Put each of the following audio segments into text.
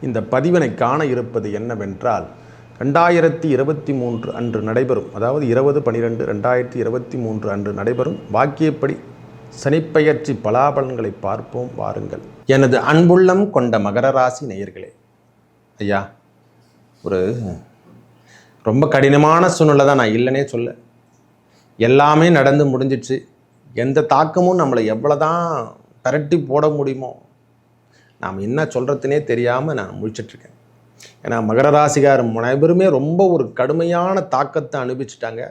இந்த பதிவினை காண இருப்பது என்னவென்றால் ரெண்டாயிரத்தி இருபத்தி மூன்று அன்று நடைபெறும் அதாவது இருபது பனிரெண்டு ரெண்டாயிரத்தி இருபத்தி மூன்று அன்று நடைபெறும் வாக்கியப்படி சனிப்பெயர்ச்சி பலாபலன்களை பார்ப்போம் வாருங்கள். எனது அன்புள்ளம் கொண்ட மகர ராசி நேயர்களே ஐயா ஒரு ரொம்ப கடினமான சூழ்நிலை தான் நான் இல்லைன்னே சொல்ல. எல்லாமே நடந்து முடிஞ்சிச்சு. எந்த தாக்கமும் நம்மளை எவ்வளோ தான் திரட்டி போட முடியுமோ நாம் என்ன சொல்கிறதுனே தெரியாமல் நான் முழிச்சிட்ருக்கேன். ஏன்னா மகர ராசிகார் அனைவருமே ரொம்ப ஒரு கடுமையான தாக்கத்தை அனுபவிச்சிட்டாங்க.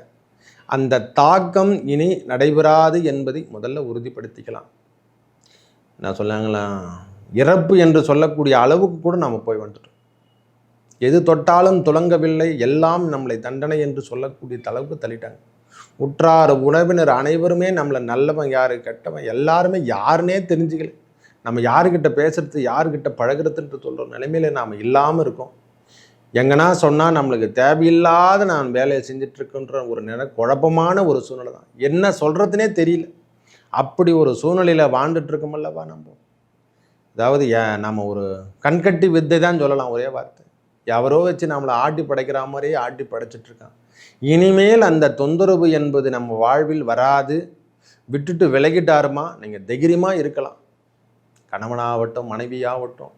அந்த தாக்கம் இனி நடைபெறாது என்பதை முதல்ல உறுதிப்படுத்திக்கலாம். நான் சொன்னாங்களா? இறப்பு என்று சொல்லக்கூடிய அளவுக்கு கூட நாம் போய் வந்துட்டோம். எது தொட்டாலும் துலங்கவில்லை எல்லாம் நம்மளை தண்டனை என்று சொல்லக்கூடிய அளவுக்கு தள்ளிட்டாங்க. உற்றார் உறவினர் அனைவருமே நம்மளை நல்லவன் யார் கெட்டவன் எல்லாருமே யாருன்னே தெரிஞ்சுக்கல. நம்ம யாருக்கிட்ட பேசுறது யாருக்கிட்ட பழகுறதுன்ற சொல்கிற நிலைமையில நாம் இல்லாமல் இருக்கோம். எங்கன்னா சொன்னால் நம்மளுக்கு தேவையில்லாத நான் வேலையை செஞ்சிட்ருக்குன்ற ஒரு நில குழப்பமான ஒரு சூழ்நிலை தான். என்ன சொல்கிறதுனே தெரியல. அப்படி ஒரு சூழ்நிலையில் வாழ்ந்துட்டுருக்கோமல்லவா நம்ம? அதாவது ஏ- நம்ம ஒரு கண்கட்டி வித்தை தான் சொல்லலாம் ஒரே வார்த்தை. எவரோ வச்சு நம்மளை ஆட்டி படைக்கிற மாதிரியே ஆட்டி படைச்சிட்டு இருக்கான் இனிமேல் அந்த தொந்தரவு என்பது நம்ம வாழ்வில் வராது. விட்டுட்டு விலகிட்டாருமா? நீங்கள் தைரியமாக இருக்கலாம். கணவனாகட்டும் மனைவியாகட்டும்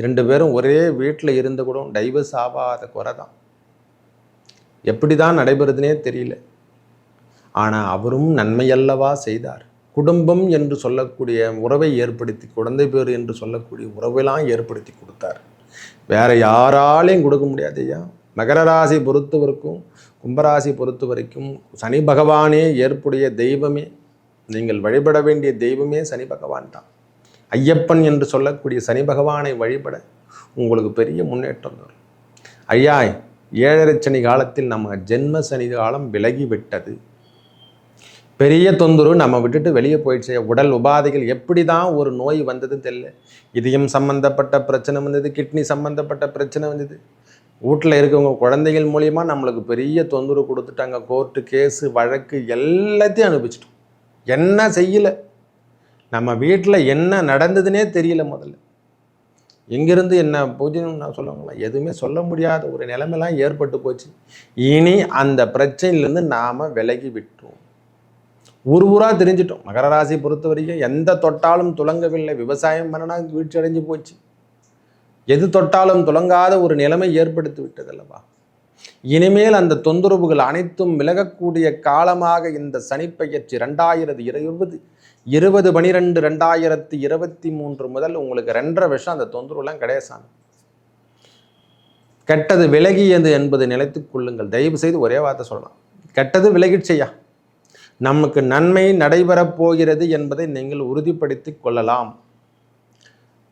இரண்டு பேரும் ஒரே வீட்டில் இருந்து கூட டைவர்ஸ் ஆகாத குறை தான். எப்படி தான் நடைபெறுதுனே தெரியல. ஆனால் அவரும் நன்மையல்லவா செய்தார். குடும்பம் என்று சொல்லக்கூடிய உறவை ஏற்படுத்தி குழந்தை பேர் என்று சொல்லக்கூடிய உறவெல்லாம் ஏற்படுத்தி கொடுத்தார். வேற யாராலையும் கொடுக்க முடியாது ஐயா. மகர ராசி பொறுத்தவரைக்கும் கும்பராசி பொறுத்த வரைக்கும் சனி பகவானே ஏற்புடைய தெய்வமே. நீங்கள் வழிபட வேண்டிய தெய்வமே சனி பகவான் தான். ஐயப்பன் என்று சொல்லக்கூடிய சனி பகவானை வழிபட உங்களுக்கு பெரிய முன்னேற்றம் வரும். ஐயா ஏழரை சனி காலத்தில் நம்ம ஜென்ம சனி காலம் விலகி விட்டது பெரிய தொந்தரவு நம்ம விட்டுட்டு வெளியே போயிடுச்சு. உடல் உபாதைகள் எப்படி தான் ஒரு நோய் வந்ததுன்னு தெரியல. இதயம் சம்பந்தப்பட்ட பிரச்சனை வந்தது கிட்னி சம்பந்தப்பட்ட பிரச்சனை வந்தது. வீட்டில் இருக்கவங்க குழந்தைகள் மூலியமாக நம்மளுக்கு பெரிய தொந்தரவு கொடுத்துட்டாங்க. கோர்ட்டு கேஸு வழக்கு எல்லாத்தையும் அனுபவிச்சிட்டோம். என்ன செய்யலை? நம்ம வீட்டில் என்ன நடந்ததுன்னே தெரியல முதல்ல. எங்கேருந்து என்ன பூஜைன்னு நான் சொல்லுவாங்களா எதுவுமே சொல்ல முடியாத ஒரு நிலைமைலாம் ஏற்பட்டு போச்சு. இனி அந்த பிரச்சனையிலேருந்து நாம் விலகி விட்டோம் ஊர் ஊராக தெரிஞ்சிட்டோம். மகர ராசி பொறுத்த வரைக்கும் எந்த தொட்டாலும் துலங்கவில்லை. விவசாயம் பண்ணனா வீழ்ச்சி அடைஞ்சு போச்சு. எது தொட்டாலும் துலங்காத ஒரு நிலைமை ஏற்படுத்தி விட்டதல்லவா இனிமேல் அந்த தொந்தரவுகள் அனைத்தும் விலகக்கூடிய காலமாக இந்த சனிப்பெயர்ச்சி ரெண்டாயிரத்தி இருபது இருபது பனிரெண்டு ரெண்டாயிரத்தி இருபத்தி மூன்று முதல் உங்களுக்கு ரெண்டரை வருஷம் அந்த தொந்தரவுலாம் கிடையாது சாமி. கெட்டது விலகியது என்பது நிலைத்து கொள்ளுங்கள். தயவு செய்து ஒரே வார்த்தை சொல்லலாம். கெட்டது விலகிடுச்சையா நமக்கு நன்மை நடைபெறப் போகிறது என்பதை நீங்கள் உறுதிப்படுத்தி கொள்ளலாம்.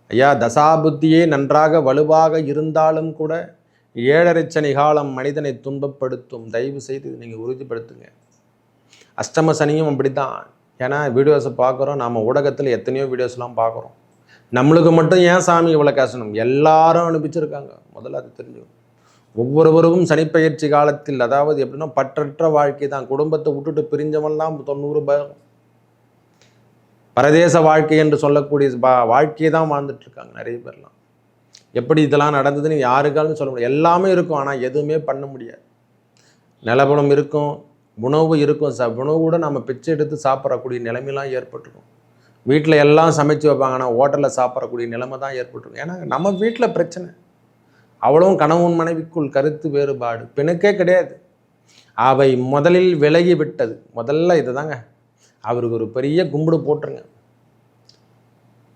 ஐயா தசாபுத்தியே நன்றாக வலுவாக இருந்தாலும் கூட ஏழரை சனி காலம் மனிதனை துன்பப்படுத்தும். தயவு செய்து நீங்கள் உறுதிப்படுத்துங்க. அஷ்டம சனியும் அப்படித்தான். ஏன்னா வீடியோஸை பார்க்குறோம். நம்ம ஊடகத்தில் எத்தனையோ வீடியோஸ்லாம் பார்க்குறோம். நம்மளுக்கு மட்டும் ஏன் சாமி இவ்வளோ கஷ்டம் எல்லாரும் அனுப்பிச்சிருக்காங்க. முதல்ல அது தெரிஞ்சுக்கணும். ஒவ்வொருவரும் சனிப்பயிற்சி காலத்தில் அதாவது எப்படின்னா பற்றற்ற வாழ்க்கை தான். குடும்பத்தை விட்டுட்டு பிரிஞ்சவன்லாம் தொண்ணூறு பயம் பரதேச வாழ்க்கை என்று சொல்லக்கூடிய பா வாழ்க்கையை தான் வாழ்ந்துட்டு இருக்காங்க நிறைய பேர்லாம். எப்படி இதெல்லாம் நடந்ததுன்னு யாருக்காலும் சொல்ல முடியாது. எல்லாமே இருக்கும். ஆனால் எதுவுமே பண்ண முடியாது. நிலபலம் இருக்கும். உணவு இருக்கும் ச உணவு கூட நம்ம பிச்சை எடுத்து சாப்பிடக்கூடிய நிலைமைலாம் ஏற்பட்டிருக்கும் வீட்டில் எல்லாம் சமைச்சு வைப்பாங்க ஆனால் ஹோட்டலில் சாப்பிடக்கூடிய நிலைமை தான் ஏற்பட்டிருக்கும் ஏன்னா நம்ம வீட்டில் பிரச்சனை. அவ்வளவும் கணவன் மனைவிக்குள் கருத்து வேறுபாடு. பிணக்கே கிடையாது. அவை முதலில் விலகி விட்டது. முதல்ல இதுதாங்க. அவருக்கு ஒரு பெரிய கும்பிடு போட்டுருங்க.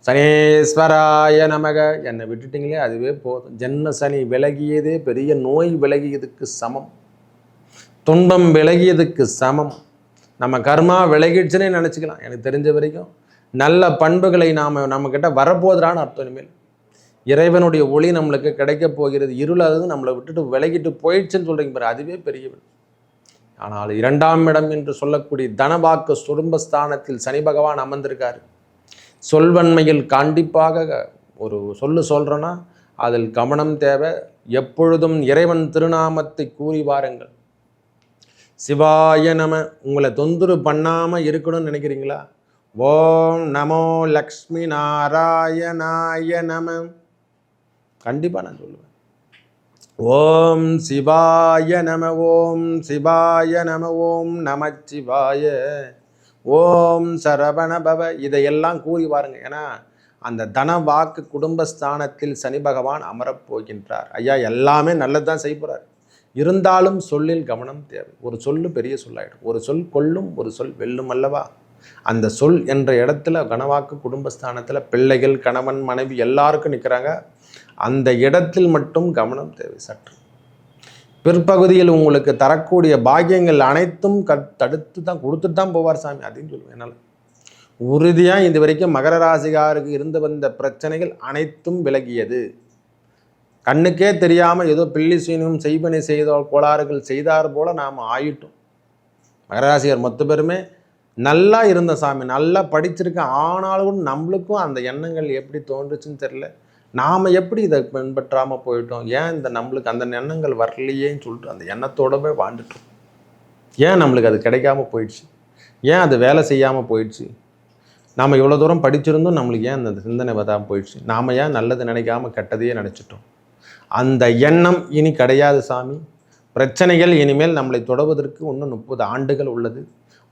சனீஸ்வராய நமக. என்னை விட்டுட்டீங்களே அதுவே போதும். ஜென்ம சனி விலகியதே பெரிய நோய் விலகியதுக்கு சமம். துன்பம் விலகியதுக்கு சமம். நம்ம கர்மா விலகிடுச்சுன்னே நினச்சிக்கலாம். எனக்கு தெரிஞ்ச வரைக்கும் நல்ல பண்புகளை நாம் நம்மக்கிட்ட வரப்போகுதுறான்னு அர்த்தம் இனிமேல். இறைவனுடைய ஒளி நம்மளுக்கு கிடைக்க போகிறது. இருளாதது நம்மளை விட்டுட்டு விலகிட்டு போயிடுச்சுன்னு சொல்கிறீங்க பாரு அதுவே பெரிய ஆனால் இரண்டாம் இடம் என்று சொல்லக்கூடிய தனவாக்கு சுடும்பஸ்தானத்தில் சனி பகவான் அமர்ந்திருக்கார். சொல்வன்மையில் கண்டிப்பாக ஒரு சொல்லு சொல்கிறோன்னா அதில் கவனம் தேவை. எப்பொழுதும் இறைவன் திருநாமத்தை கூறி வாருங்கள். சிவாய நம உங்களை தொந்தரவு பண்ணாமல் இருக்கணும்னு நினைக்கிறீங்களா? ஓம் நமோ லக்ஷ்மி நாராயணாய நம. கண்டிப்பாக நான் சொல்லுவேன். ஓம் சிவாய நம ஓம் சிவாய நம ஓம் நமச்சிவாய. ஓம் சரவண பவ இதையெல்லாம் கூறி பாருங்க ஏன்னா அந்த தன வாக்கு குடும்பஸ்தானத்தில் சனி பகவான் அமரப் போகின்றார். ஐயா எல்லாமே நல்லது தான் செய்ய இருந்தாலும் சொல்லில் கவனம் தேவை. ஒரு சொல்லு பெரிய சொல்லாயிடும். ஒரு சொல் கொல்லும் ஒரு சொல் வெல்லும் அல்லவா? அந்த சொல் என்ற இடத்துல கனவாக்கு குடும்பஸ்தானத்தில் பிள்ளைகள் கணவன் மனைவி எல்லாருக்கும் நிற்கிறாங்க அந்த இடத்தில் மட்டும் கவனம் தேவை சற்று. பிற்பகுதியில் உங்களுக்கு தரக்கூடிய பாக்கியங்கள் அனைத்தும் க தடுத்து தான் கொடுத்துட்டு தான் போவார் சாமி அப்படின்னு சொல்லுவேன் என்னால். உறுதியாக இது வரைக்கும் மகர ராசிகாருக்கு இருந்து வந்த பிரச்சனைகள் அனைத்தும் விலகியது. கண்ணுக்கே தெரியாமல் ஏதோ பில்லி சீனும் செய்வனை செய்தால் கோளாறுகள் செய்தார் போல நாம் ஆயிட்டோம். மகராசியர் மொத்த பேருமே நல்லா இருந்த சாமி நல்லா படிச்சிருக்கேன் ஆனாலும் கூட நம்மளுக்கும் அந்த எண்ணங்கள் எப்படி தோன்றுச்சுன்னு தெரில நாம் எப்படி இதை பின்பற்றாமல் போயிட்டோம்? ஏன் இந்த நம்மளுக்கு அந்த எண்ணங்கள் வரலையேன்னு சொல்லிட்டு அந்த எண்ணத்தோடவே வாழ்ந்துட்டோம். ஏன் நம்மளுக்கு அது கிடைக்காம போயிடுச்சு? ஏன் அது வேலை செய்யாமல் போயிடுச்சு? நாம் இவ்வளோ தூரம் படிச்சிருந்தோம் நம்மளுக்கு ஏன் அந்த சிந்தனை வராமல் போயிடுச்சு? நாம் ஏன் நல்லது நினைக்காம கெட்டதையே நினச்சிட்டோம்? அந்த எண்ணம் இனி கிடையாது சாமி. பிரச்சனைகள் இனிமேல் நம்மளை தொடவதற்கு இன்னும் முப்பது ஆண்டுகள் உள்ளது.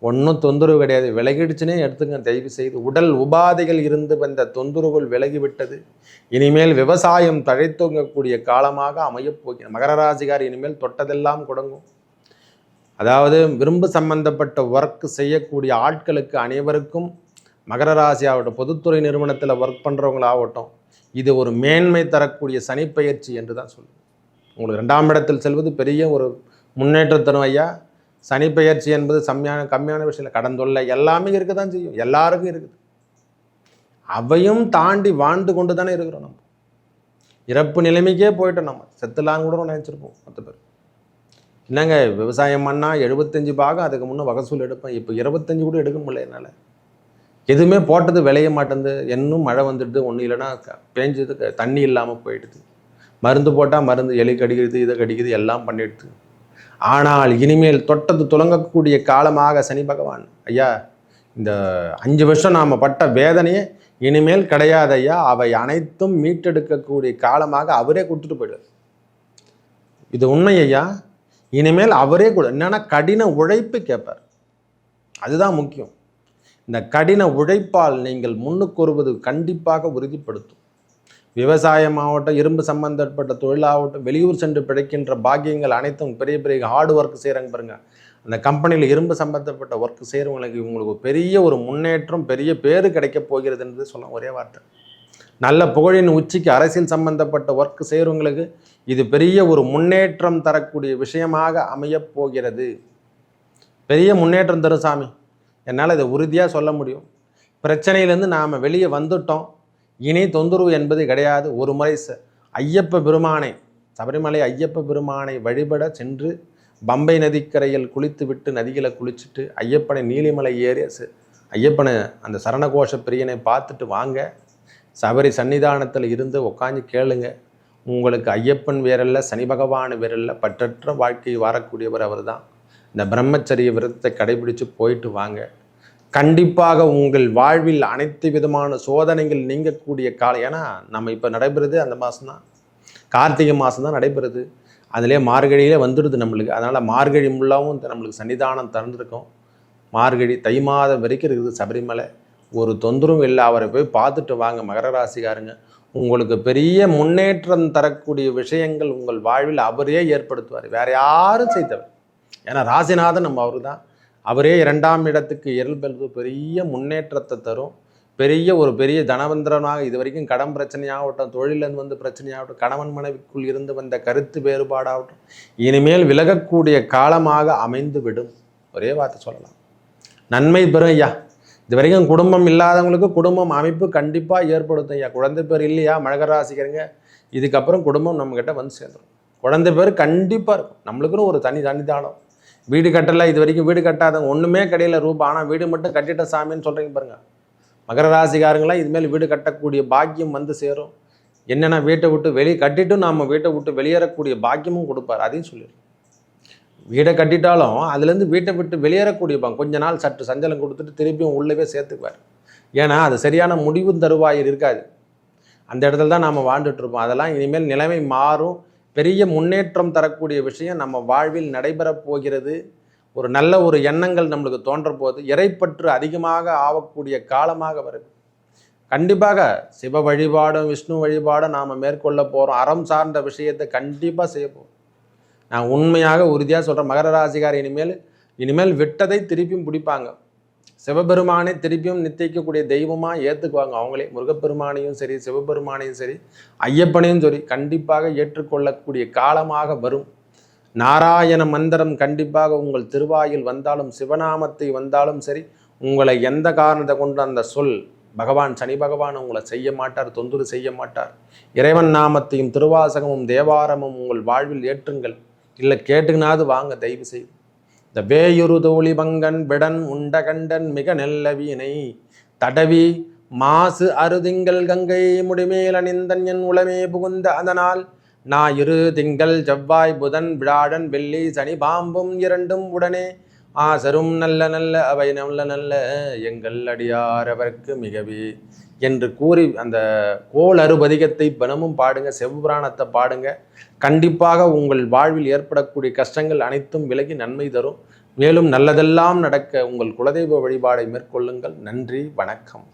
ஒன்றும் தொந்தரவு கிடையாது. விலகிடுச்சுனே எடுத்துங்க. தயவு செய்து உடல் உபாதைகள் இருந்து வந்த தொந்தரவுகள் விலகிவிட்டது. இனிமேல் விவசாயம் தழைத்தோங்கக்கூடிய காலமாக அமையப்போகிற மகர ராசிகார் இனிமேல் தொட்டதெல்லாம் குடங்கும் அதாவது விரும்பு சம்பந்தப்பட்ட ஒர்க் செய்யக்கூடிய ஆட்களுக்கு அனைவருக்கும் மகர ராசி ஆகட்டும் பொதுத்துறை நிறுவனத்தில் ஒர்க் பண்ணுறவங்களாகட்டும் இது ஒரு மேன்மை தரக்கூடிய சனிப்பெயர்ச்சி என்று தான் சொல்லுவேன் உங்களுக்கு ரெண்டாம் இடத்தில் செல்வது பெரிய ஒரு முன்னேற்றம் தரும் ஐயா. சனிப்பெயர்ச்சி என்பது செம்மையான கம்மியான விஷயம் இல்லை கடன் தொல்லை எல்லாமே இருக்க தான் செய்யும். எல்லாருக்கும் இருக்குது. அவையும் தாண்டி வாழ்ந்து கொண்டு தானே இருக்கிறோம் நம்ம. இறப்பு நிலைமைக்கே போயிட்டோம் நம்ம. செத்துலான்னு கூட நினச்சிருப்போம் மற்ற பேர் என்னங்க விவசாயம் பண்ணால் எழுபத்தஞ்சு பாகம் அதுக்கு முன்னே வகசூல் எடுப்பேன். இப்போ இருபத்தஞ்சு கூட எடுக்க முடியல என்னால். எதுவுமே போட்டது விளைய மாட்டேங்குது இன்னும் மழை வந்துடுது ஒன்றும் இல்லைன்னா க- பேஞ்சது தண்ணி இல்லாமல் போயிடுது. மருந்து போட்டால் மருந்து எலி கடிக்கிறது இதை கடிக்குது எல்லாம் பண்ணிடுது. ஆனால் இனிமேல் தொட்டது துலங்கக்கூடிய காலமாக சனி பகவான் ஐயா இந்த அஞ்சு வருஷம் நாம் பட்ட வேதனையே இனிமேல் கிடையாது ஐயா. அவை அனைத்தும் மீட்டெடுக்கக்கூடிய காலமாக அவரே கொடுத்துட்டு போயிடுவார். இது உண்மை ஐயா. இனிமேல் அவரே கூட என்னென்னா கடின உழைப்பு கேட்பார். அதுதான் முக்கியம். இந்த கடின உழைப்பால் நீங்கள் முன்னுக்கு வருவது கண்டிப்பாக உறுதிப்படுத்தும். விவசாயம் ஆகட்டும் இரும்பு சம்பந்தப்பட்ட தொழிலாகட்டும் வெளியூர் சென்று பிழைக்கின்ற பாக்கியங்கள் அனைத்தும் பெரிய பெரிய ஹார்டு ஒர்க் செய்கிறாங்க பாருங்கள் அந்த கம்பெனியில் இரும்பு சம்பந்தப்பட்ட ஒர்க் செய்கிறவங்களுக்கு இவங்களுக்கு பெரிய ஒரு முன்னேற்றம் பெரிய பேர் கிடைக்க போகிறது என்று சொல்ல ஒரே வார்த்தை. நல்ல புகழின் உச்சிக்கு அரசியல் சம்பந்தப்பட்ட ஒர்க் செய்கிறவங்களுக்கு இது பெரிய ஒரு முன்னேற்றம் தரக்கூடிய விஷயமாக அமையப் போகிறது. பெரிய முன்னேற்றம் தரும் சாமி. என்னால் இதை உறுதியாக சொல்ல முடியும். பிரச்சனையிலேருந்து நாம் வெளியே வந்துட்டோம். இனி தொந்தரவு என்பது கிடையாது. ஒரு முறை ச ஐயப்ப பெருமானை சபரிமலை ஐயப்ப பெருமானை வழிபட சென்று பம்பை நதிக்கரையில் குளித்து விட்டு நதிகளை குளிச்சுட்டு ஐயப்பனை நீலிமலை ஏறி ச- ஐயப்பனை அந்த சரணகோஷ பிரியனை பார்த்துட்டு வாங்க. சபரி சன்னிதானத்தில் இருந்து உட்காந்து கேளுங்க. உங்களுக்கு ஐயப்பன் வேறல்ல சனி பகவான் வேறல்ல பற்றற்ற வாழ்க்கை வாழக்கூடியவர் அவர்தான். இந்த பிரம்மச்சரிய விரதத்தை கடைபிடிச்சு போயிட்டு வாங்க. கண்டிப்பாக உங்கள் வாழ்வில் அனைத்து விதமான சோதனைகள் நீங்கக்கூடிய காலம் ஏன்னா நம்ம இப்போ நடைபெறுது அந்த மாதம்தான் கார்த்திகை மாதம் தான் நடைபெறுது. அதிலே மார்கழியிலே வந்துடுது நம்மளுக்கு. அதனால் மார்கழி முல்லாவும் நம்மளுக்கு சன்னிதானம் திறந்துருக்கும். மார்கழி தை மாதம் வரைக்கும் இருக்குது சபரிமலை. ஒரு தொந்தரவும் இல்லை. அவரை போய் பார்த்துட்டு வாங்க மகர ராசிக்காரங்க. உங்களுக்கு பெரிய முன்னேற்றம் தரக்கூடிய விஷயங்கள் உங்கள் வாழ்வில் அவரே ஏற்படுத்துவார். வேற யாரும் செய்தவர் ஏன்னா ராசிநாதன் நம்ம அவர் தான் அவரே இரண்டாம் இடத்துக்கு இயல்பெழுது பெரிய முன்னேற்றத்தை தரும். பெரிய ஒரு பெரிய தனவந்திரனாக இது வரைக்கும் கடன் பிரச்சனையாகட்டும் தொழிலேருந்து வந்து பிரச்சனையாகட்டும் கணவன் மனைவிக்குள் இருந்து வந்த கருத்து வேறுபாடாகட்டும் இனிமேல் விலகக்கூடிய காலமாக அமைந்து விடும் ஒரே வார்த்தை சொல்லலாம். நன்மை பெறும் ஐயா. இது வரைக்கும் குடும்பம் இல்லாதவங்களுக்கு குடும்பம் அமைப்பு கண்டிப்பாக ஏற்படுத்தும் ஐயா. குழந்தை பேர் இல்லையா? மழகராசிக்கிறங்க இதுக்கப்புறம் குடும்பம் நம்மக்கிட்ட வந்து சேர்ந்துடும் குழந்தை பேர் கண்டிப்பாக இருக்கும். நம்மளுக்குன்னு ஒரு தனி தனிதானம் வீடு கட்டலை இது வரைக்கும் வீடு கட்டாதவங்க ஒன்றுமே கிடையில ரூபா ஆனால் வீடு மட்டும் கட்டிட்ட சாமின்னு சொல்கிறீங்க பாருங்கள் மகர ராசிக்காரங்களாம் இதுமாரி வீடு கட்டக்கூடிய பாக்கியம் வந்து சேரும். என்னென்னா வீட்டை விட்டு வெளியே கட்டிட்டும் நாம் வீட்டை விட்டு வெளியேறக்கூடிய பாக்கியமும் கொடுப்பார். அதையும் சொல்லிடுறேன். வீடை கட்டிட்டாலும் அதுலேருந்து வீட்டை விட்டு வெளியேறக்கூடிய பாங்க கொஞ்ச நாள் சற்று சஞ்சலம் கொடுத்துட்டு திருப்பியும் உள்ளவே சேர்த்துக்குவார். ஏன்னா அது சரியான முடிவும் தருவாயில் இருக்காது. அந்த இடத்துல தான் நாம் வாழ்ந்துட்டுருப்போம் அதெல்லாம் இனிமேல் நிலைமை மாறும். பெரிய முன்னேற்றம் தரக்கூடிய விஷயம் நம்ம வாழ்வில் நடைபெறப் போகிறது. ஒரு நல்ல ஒரு எண்ணங்கள் நம்மளுக்கு தோன்ற போது இறைப்பற்று அதிகமாக ஆகக்கூடிய காலமாக வருது. கண்டிப்பாக சிவ வழிபாடும் விஷ்ணு வழிபாடும் நாம் மேற்கொள்ள போகிறோம் அறம் சார்ந்த விஷயத்தை கண்டிப்பாக செய்ய போகிறோம் நான் உண்மையாக உறுதியாக சொல்கிறேன் மகர ராசிக்கார் இனிமேல் இனிமேல் விட்டதை திருப்பியும் பிடிப்பாங்க. சிவபெருமானை திருப்பியும் நித்திக்கக்கூடிய தெய்வமாக ஏற்றுக்குவாங்க அவங்களே. முருகப்பெருமானையும் சரி சிவபெருமானையும் சரி ஐயப்பனையும் சரி கண்டிப்பாக ஏற்றுக்கொள்ளக்கூடிய காலமாக வரும். நாராயண மந்திரம் கண்டிப்பாக உங்கள் திருவாயில் வந்தாலும் சிவநாமத்தை வந்தாலும் சரி உங்களை எந்த காரணத்தை கொண்டு அந்த சொல் பகவான் சனி பகவான் உங்களை செய்ய மாட்டார் தொந்தரவு செய்ய மாட்டார். இறைவன் நாமத்தையும் திருவாசகமும் தேவாரமும் உங்கள் வாழ்வில் ஏற்றுங்கள். இல்லை கேட்டுக்கினாது வாங்க தயவு செய்து. இந்த வேயுரு தோழி பங்கன் விடன் உண்டகண்டன் மிக நெல்ல வீணை. தடவி மாசு அருதிங்கள் கங்கை முடிமேல் அணிந்தன் என் உளமே புகுந்த அதனால் ஞாயிறு திங்கள் செவ்வாய் புதன் விழாடன் வெள்ளி சனி பாம்பும் இரண்டும் உடனே ஆசரும் நல்ல நல்ல அவை நல்ல நல்ல எங்கள் அடியாரவர்க்கு மிகவே. என்று கூறி அந்த கோல் அறுபதிகத்தை பணமும் பாடுங்க செவ்புராணத்தை பாடுங்க. கண்டிப்பாக உங்கள் வாழ்வில் ஏற்படக்கூடிய கஷ்டங்கள் அனைத்தும் விலகி நன்மை தரும். மேலும் நல்லதெல்லாம் நடக்க உங்கள் குலதெய்வ வழிபாடை மேற்கொள்ளுங்கள். நன்றி வணக்கம்.